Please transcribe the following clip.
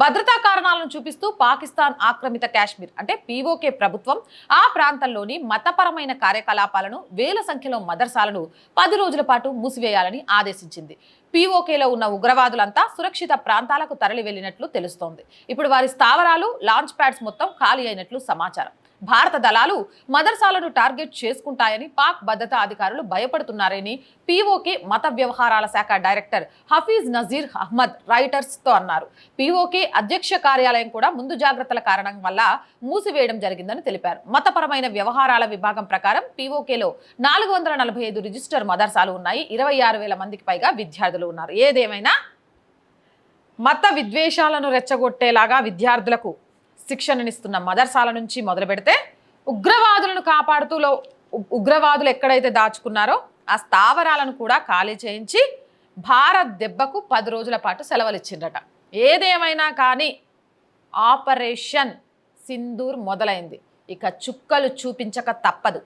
భద్రతా కారణాలను చూపిస్తూ పాకిస్తాన్ ఆక్రమిత కాశ్మీర్ అంటే పీఓకే ప్రభుత్వం ఆ ప్రాంతంలోని మతపరమైన కార్యకలాపాలను వేల సంఖ్యలో మదర్సాలను పది రోజుల పాటు మూసివేయాలని ఆదేశించింది. పీఓకేలో ఉన్న ఉగ్రవాదులంతా సురక్షిత ప్రాంతాలకు తరలి వెళ్ళినట్లు తెలుస్తోంది. ఇప్పుడు వారి స్థావరాలు లాంచ్ ప్యాడ్స్ మొత్తం ఖాళీ అయినట్లు సమాచారం. భారత దళాలు మదర్సాలను టార్గెట్ చేసుకుంటాయని పాక్ భద్రతా అధికారులు భయపడుతున్నారని పీఓకే మత వ్యవహారాల శాఖ డైరెక్టర్ హఫీజ్ నజీర్ అహ్మద్ రైటర్స్తో అన్నారు. పీఓకే అధ్యక్ష కార్యాలయం కూడా ముందు జాగ్రత్తల కారణం వల్ల మూసివేయడం జరిగిందని తెలిపారు. మతపరమైన వ్యవహారాల విభాగం ప్రకారం పీఓకేలో నాలుగు వందల నలభై ఐదు రిజిస్టర్ మదర్సాలు ఉన్నాయి. ఇరవై ఆరు వేల మందికి పైగా విద్యార్థులు ఉన్నారు. ఏదేమైనా? మత విద్వేషాలను రెచ్చగొట్టేలాగా విద్యార్థులకు శిక్షణనిస్తున్న మదర్సాల నుంచి మొదలు పెడితే ఉగ్రవాదులను కాపాడుతూలో ఉగ్రవాదులు ఎక్కడైతే దాచుకున్నారో ఆ స్థావరాలను కూడా ఖాళీ చేయించి భారత్ దెబ్బకు పది రోజుల పాటు సెలవులు ఏదేమైనా కానీ ఆపరేషన్ సింధూర్ మొదలైంది. ఇక చుక్కలు చూపించక తప్పదు.